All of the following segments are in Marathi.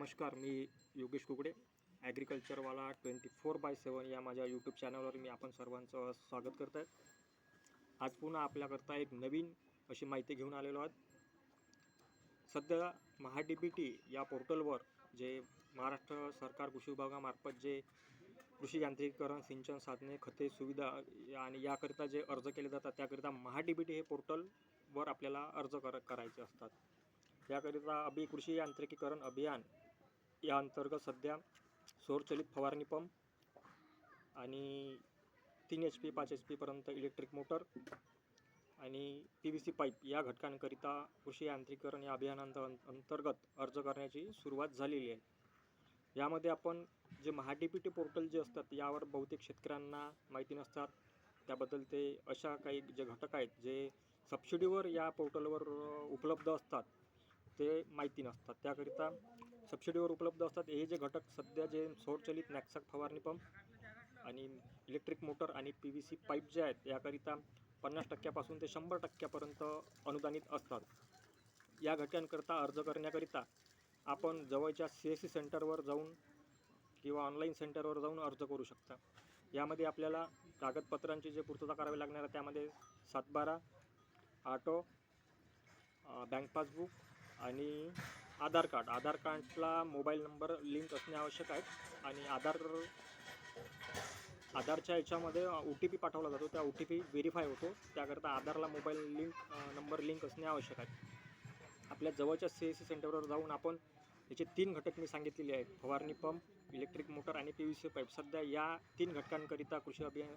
नमस्कार मी योगेश कुकडे. ॲग्रिकल्चरवाला ट्वेंटी फोर बाय सेवन या माझ्या यूट्यूब चॅनलवर मी आपण सर्वांचं स्वागत करत आहे आज पुन्हा आपल्याकरता एक नवीन अशी माहिती घेऊन आलेलो आहोत. सध्या महा डी बी टी या पोर्टलवर जे महाराष्ट्र सरकार कृषी विभागामार्फत जे कृषी यांत्रिकीकरण सिंचन साधने खते सुविधा आणि याकरिता जे अर्ज केले जातात त्याकरिता महा डी बी टी हे पोर्टलवर आपल्याला अर्ज कर करायचे असतात. याकरिता अभि कृषी यांत्रिकीकरण अभियान या अंतर्गत सध्या सौरचलित फवारणी पंप आणि तीन एच पी पाच एच पीपर्यंत इलेक्ट्रिक मोटर आणि पी व्ही सी पाईप या घटकांकरिता कृषी यांत्रिकीकरण या अभियानांत अंतर्गत अर्ज करण्याची सुरुवात झालेली आहे. यामध्ये आपण जे Maha D P T portal जे असतात यावर बहुतेक शेतकऱ्यांना माहिती नसतात. त्याबद्दल ते अशा काही जे घटक आहेत जे सबसिडीवर या पोर्टलवर उपलब्ध असतात ते माहिती नसतात. त्याकरिता सबसिडीवर उपलब्ध असतात. हे जे घटक सध्या जे स्वचलित नॅक्सॅक फवारणी पंप आणि इलेक्ट्रिक मोटर आणि पी व्ही सी पाईप जे आहेत याकरिता पन्नास टक्क्यापासून ते शंभर टक्क्यापर्यंत अनुदानित असतात. या घटकांकरता अर्ज करण्याकरिता आपण जवळच्या सी एस सी सेंटरवर जाऊन किंवा ऑनलाईन सेंटरवर जाऊन अर्ज करू शकता. यामध्ये आपल्याला कागदपत्रांची जे पूर्तता करावी लागणार आहे त्यामध्ये सातबारा ऑटो बँक पासबुक आणि आधार कार्ड. आधार कार्डला मोबाईल नंबर लिंक असणे आवश्यक आहे. आणि आधार आधारच्या याच्यामध्ये ओ टी पी पाठवला जातो. त्या ओ टी पी व्हेरीफाय होतो. त्याकरता आधारला मोबाईल लिंक नंबर लिंक असणे आवश्यक आहे. आपल्या जवळच्या सी एस सी सेंटरवर जाऊन आपण याचे तीन घटक मी सांगितलेले आहेत. फवारणी पंप इलेक्ट्रिक मोटर आणि पी व्ही सी पाईप. सध्या या तीन घटकांकरिता कृषी अभियान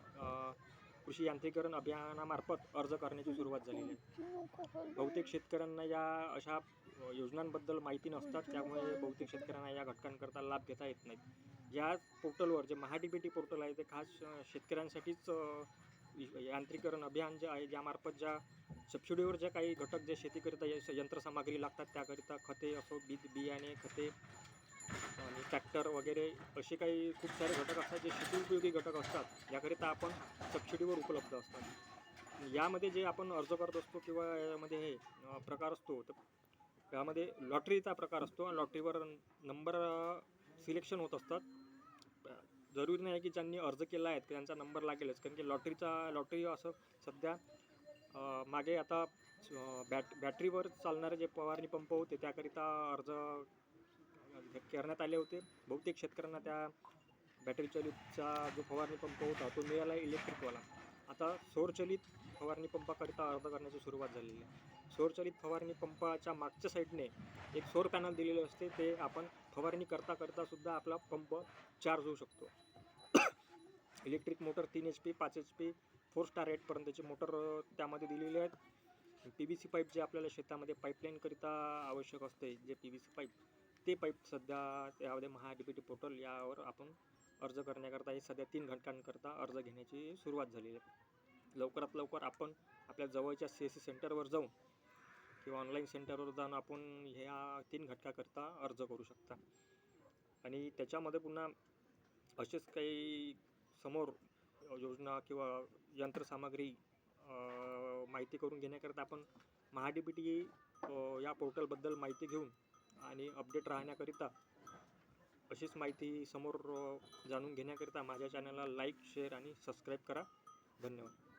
कृषी यांत्रिकीकरण अभियानामार्फत अर्ज करण्याची सुरुवात झालेली आहे. बहुतेक शेतकऱ्यांना या अशा योजनांबद्दल माहिती नसतात त्यामुळे बहुतेक शेतकऱ्यांना या घटकांकरता लाभ घेता येत नाहीत. या पोर्टलवर जे महा पोर्टल आहे ते खास शेतकऱ्यांसाठीच यांत्रिकरण यांत्रिकीकरण अभियान जे आहे ज्यामार्फत ज्या सबसिडीवर ज्या काही घटक जे शेतीकरिता यंत्रसामग्री लागतात त्याकरिता खते असो बी बियाणे खते आणि ट्रॅक्टर वगैरे असे काही खूप सारे घटक असतात जे शेती उपयोगी घटक असतात. याकरिता आपण सबसिडीवर उपलब्ध असतात. यामध्ये जे आपण अर्ज करत असतो किंवा यामध्ये हे प्रकार असतो तर यामध्ये लॉटरीचा प्रकार असतो आणि लॉटरीवर नंबर सिलेक्शन होत असतात. जरुरी नाही की ज्यांनी अर्ज केला आहे त्यांचा नंबर लागेलच. कारण की लॉटरीचा लॉटरी असं सध्या मागे आता बॅट बॅटरीवर चालणारे जे फवारणी पंप होते त्याकरिता अर्ज करण्यात आले होते. बहुतेक शेतकऱ्यांना त्या बॅटरी चालितचा जो फवारणी पंप होता तो मिळाला इलेक्ट्रिकवाला आता सौरचलित फवारणी पंपाकरिता अर्ज करण्याची सुरुवात झालेली आहे. सौरचलित फवारणी पंपाच्या मागच्या साईडने एक सौर पॅनल दिलेले असते ते आपण फवारणी करता करता सुद्धा आपला पंप चार्ज होऊ शकतो. इलेक्ट्रिक मोटर तीन एच पी पाच एच पी फोर स्टार रेटपर्यंतची मोटर त्यामध्ये दिलेले आहेत. पी व्ही सी पाईप जे आपल्याला शेतामध्ये पाईपलाईनकरिता आवश्यक असते जे पी व्ही सी पाईप ते पाईप सध्या त्यामध्ये Maha D P T portal यावर आपण अर्ज करण्याकरता हे सध्या तीन घटकांकरता अर्ज घेण्याची सुरुवात झालेली आहे. लवकरात लवकर आपण आपल्या जवळच्या सी एस सी सेंटरवर जाऊन किंवा ऑनलाईन सेंटरवर जाऊन आपण ह्या तीन घटकाकरता अर्ज करू शकता. आणि त्याच्यामध्ये पुन्हा असेच काही समोर योजना किंवा यंत्रसामग्री माहिती करून घेण्याकरता आपण महा डी टी या पोर्टलबद्दल माहिती घेऊन आणि अपडेट राहण्याकरिता अशीच माहिती समोर जाणून घेण्याकरिता माझ्या चॅनलला लाईक शेअर आणि सबस्क्राईब करा. धन्यवाद.